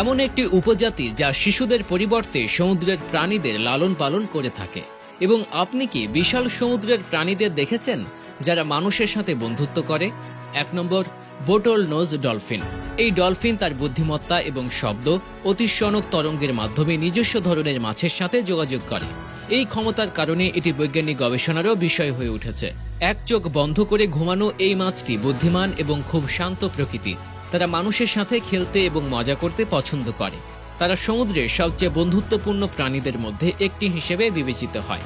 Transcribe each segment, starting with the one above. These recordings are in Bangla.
এমন একটি উপজাতি যা শিশুদের পরিবর্তে সমুদ্রের প্রাণীদের লালন পালন করে থাকে। এবং আপনি কি বিশাল সমুদ্রের প্রাণীদের দেখেছেন, যারা মানুষের সাথে বন্ধুত্ব করে? এক নম্বর, বোটল নোজ ডলফিন। এই ডলফিন তার বুদ্ধিমত্তা এবং শব্দ অতিশনক তরঙ্গের মাধ্যমে নিজস্ব ধরনের মাছের সাথে যোগাযোগ করে। এই ক্ষমতার কারণে এটি বৈজ্ঞানিক গবেষণারও বিষয় হয়ে উঠেছে। এক চোখ বন্ধ করে ঘুমানো এই মাছটি বুদ্ধিমান এবং খুব শান্ত প্রকৃতি তারা মানুষের সাথে খেলতে এবং মজা করতে পছন্দ করে। তারা সমুদ্রের সবচেয়ে বন্ধুত্বপূর্ণ প্রাণীদের মধ্যে একটি হিসেবে বিবেচিত হয়।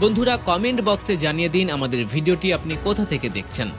বন্ধুরা কমেন্ট বক্সে জানিয়ে দিন আমাদের ভিডিওটি আপনি কোথা থেকে দেখছেন।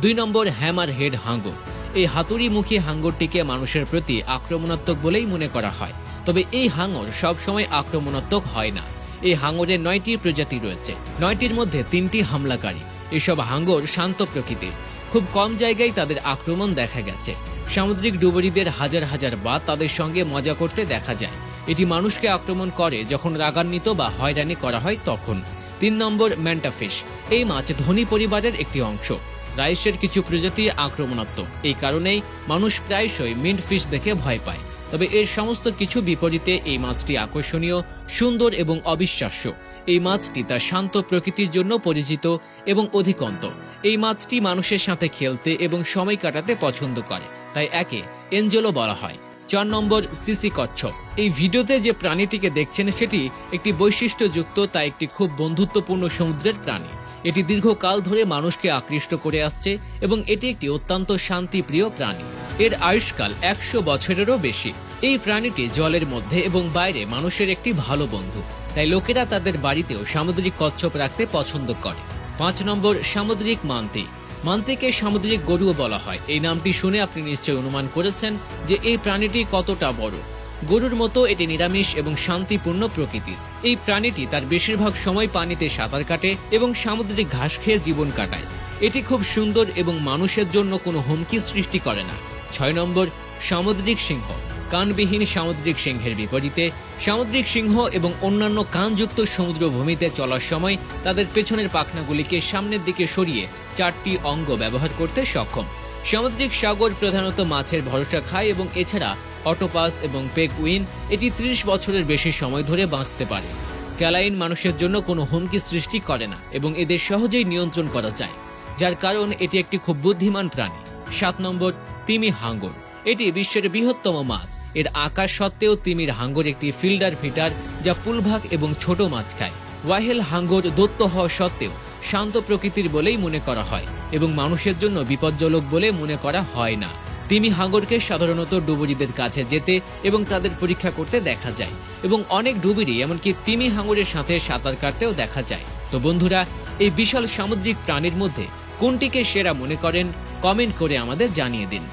দুই নম্বর হ্যামার হেড হাঙ্গর। এই হাতুড়িমুখী হাঙ্গরটিকে মানুষের প্রতি আক্রমণাত্মক বলেই মনে করা হয়। তবে এই হাঙর সবসময় আক্রমণাত্মক হয় না। এই হাঙরের নয়টি প্রজাতি রয়েছে। নয়টির মধ্যে তিনটি হামলাকারী। এসব হাঙ্গর শান্ত প্রকৃতির। খুব কম জায়গায় তাদের আক্রমণ দেখা গেছে। সামুদ্রিক ডুবুরিদের হাজার হাজার বা তাদের সঙ্গে মজা করতে দেখা যায়। এটি মানুষকে আক্রমণ করে যখন রাগান্বিত বা হয়রানি করা হয় তখন। তিন নম্বর ম্যান্টাফিশ এই মাছ ধনী পরিবারের একটি অংশ। রাইসের কিছু প্রজাতি আক্রমণাত্মক। এই কারণেই মানুষ প্রায়শই মিন্ট ফিশ দেখে ভয় পায়। তবে এর সমস্ত কিছু বিপরীতে এই মাছটি আকর্ষণীয়, সুন্দর এবং অবিশ্বাস্য। এই মাছটি তার শান্ত প্রকৃতির জন্য পরিচিত এবং অধিকন্ত। এই মাছটি মানুষের সাথে খেলতে এবং সময় কাটাতে পছন্দ করে, তাই একে এঞ্জেলো বলা হয়। চার নম্বর, সিসি কচ্ছপ। এই ভিডিওতে যে প্রাণীটিকে দেখছেন সেটি একটি বৈশিষ্ট্যযুক্ত তা একটি খুব বন্ধুত্বপূর্ণ সমুদ্রের প্রাণী। এটি দীর্ঘকাল ধরে মানুষকে আকৃষ্ট করে আসছে এবং এটি একটি অত্যন্ত শান্তিপ্রিয় প্রাণী। এর আয়ুষ্কাল একশো বছরেরও বেশি। এই প্রাণীটি জলের মধ্যে এবং বাইরে মানুষের একটি ভালো বন্ধু। তাই লোকেরা তাদের বাড়িতেও সামুদ্রিক কচ্ছপ রাখতে পছন্দ করে। পাঁচ নম্বর, সামুদ্রিক মান্তি। মান্তিকে সামুদ্রিক গরুও বলা হয়। এই নামটি শুনে আপনি নিশ্চয়ই অনুমান করেছেন যে এই প্রাণীটি কতটা বড়। গরুর মতো এটি নিরামিষ এবং শান্তিপূর্ণ প্রকৃতির। এই প্রাণীটি তার বেশিরভাগ সময় পানিতে সাঁতার কাটে এবং সামুদ্রিক ঘাস খেয়ে জীবন কাটায়। এটি খুব সুন্দর এবং মানুষের জন্য কোনো হুমকি সৃষ্টি করে না। ছয় নম্বর, সামুদ্রিক সিংহ। কানবিহীন সামুদ্রিক সিংহের বিপরীতে, সামুদ্রিক সিংহ এবং অন্যান্য কানযুক্ত সমুদ্রভূমিতে চলার সময় তাদের পেছনের পাখনাগুলিকে সামনের দিকে সরিয়ে চারটি অঙ্গ ব্যবহার করতে সক্ষম। সামুদ্রিক সাগর প্রধানত মাছের ভরসা খায় এবং এছাড়া অটোপাস এবং পেগুইন এটি ত্রিশ বছরের বেশি সময় ধরে বাঁচতে পারে। ক্যালাইন মানুষের জন্য কোনো হুমকি সৃষ্টি করে না এবং এদের সহজেই নিয়ন্ত্রণ করা যায়, যার কারণ এটি একটি খুব বুদ্ধিমান প্রাণী। সাত নম্বর তিমি হাঙ্গর। এটি বিশ্বের বৃহত্তম মাছ। এর আকার সত্ত্বেও তিমির হাঙ্গর একটি ফিল্ডার ফিটার যা পুলভাগ এবং ছোট মাছ খায়। ওয়াহেল হাঙ্গর দত্ত হওয়া সত্ত্বেও শান্ত প্রকৃতির বলেই মনে করা হয় এবং মানুষের জন্য বিপজ্জনক বলে মনে করা হয় না। তিমি হাঙ্গরকে সাধারণত ডুবুরিদের কাছে যেতে এবং তাদের পরীক্ষা করতে দেখা যায় এবং অনেক ডুবুরি এমনকি তিমি হাঙ্গরের সাথে সাঁতার কাটতেও দেখা যায়। তো বন্ধুরা, এই বিশাল সামুদ্রিক প্রাণীর মধ্যে কোনটিকে সেরা মনে করেন? কমেন্ট করে আমাদের জানিয়ে দিন।